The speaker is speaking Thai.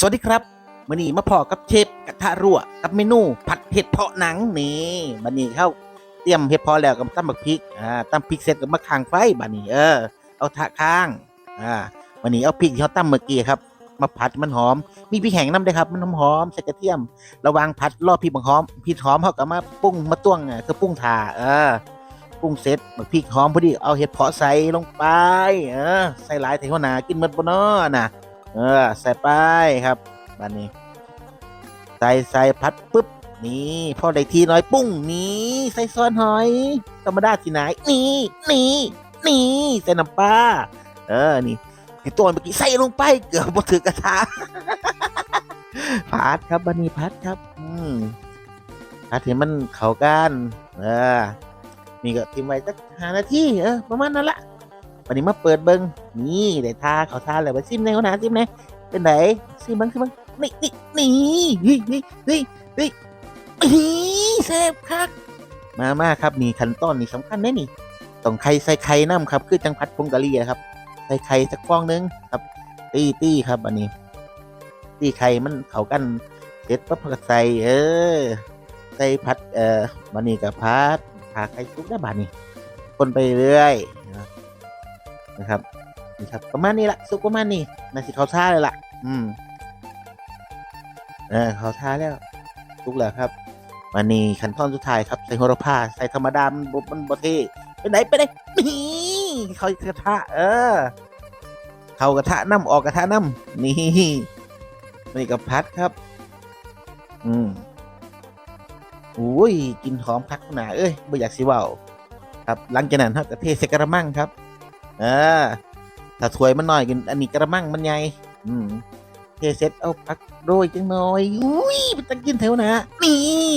สวัสดีครับมื่อนี้มาพอกับเชฟกระทะรั่วกับเมนูผัดเห็ดเพาะหนังนี่บันนี้เข้าเตรียมเห็ดเพาะแล้วกับตั้มบักพริกอ่าตั้มพริกเสร็จก็มาค้างไฟบันนี้เออเอาทะค้างอ่าวันนี้เอาพริกที่เขาตั้มเมื่อกี้ครับมาผัดมันหอม มีพริกแห้งน้ำด้วยครับมันหอมๆใส่กระเทียม ระวังผัดรอพริกบังหอมพริกหอมเขาก็มาปรุงมาต้วงอะคือปรุงทาเออปรุงเสร็จบักพริกหอมพอดีเอาเห็ดเพาะใส่ลงไปเออใส่หลายถึงหัวหนากินหมดบ่เนาะน่ะ เออ ใส่ไปครับบ้านนี้ ใส่ใส่พัดปุ๊บ นี่พอได้ทีน้อยปุ้งนี่ใส่ซอนหอยธรรมดาที่ไหนนี่นี่นี่ใส่น้ำปลาเออนี่ไอตัวเมื่อกี้ใส่ลงไปเกือบบ่ถือกระทะพัดครับบันนี้พัดครับ อืมพัดให้มันเข้ากัน เออนี่ก็ทิ้งไว้สักห้านาทีเออประมาณนั้นละ วันนี้มาเปิดเบิงนี่ได้ทาเขาทาแล้วมาซิมในหัวหน้าซิมในเป็นไหนซิมเบังซิมเบังนี่นี่นี่เฮ้ยเฮ้ยเฮ้ยเฮ้ยเซฟครับมามาครับนี่ขั้นตอนนี่สำคัญแน่นี่ต้องไข่ใส่ไข่น้ำครับ คือจังพัดพงกะหรี่อะครับใส่ไข่สักฟองนึงครับ ตีตีครับอันนี้ ตีไข่มันเข้ากันเสร็จปั๊บก็ใส่เออใส่พัดเอ่อบันนี้กับพัดพาไข่ซุกได้บาดนี้คนไปเรื่อย นะครับนี่ครับ ประมาณนี้ละสุกประมาณนี้นาสิเขาท่าเลยล่ะอืมเออเขาท่าแล้วสุกแล้วครับวันนี้ขั้นตอนสุดท้ายครับใส่โหระพาใส่ธรรมดามันบมันบเทไปไหนไปไหนนี่เขากระทะ เออเขากระทะน้ำออกกระทะน้ำนี่นี่กับพัดครับ อืมอุ้ยกินหอมคักขนาเอ้ยไม่อยากสิว้าครับหลังจากนั้นครับกระเทใส่กระมังครับ เออ ถ้าถวยมันน้อยกันอันนี้กระมังมันใหญ่อืมเทเสร็จเอาพักโรยจังหน่อย อุ้ยมันต้งกินแถวนะนี่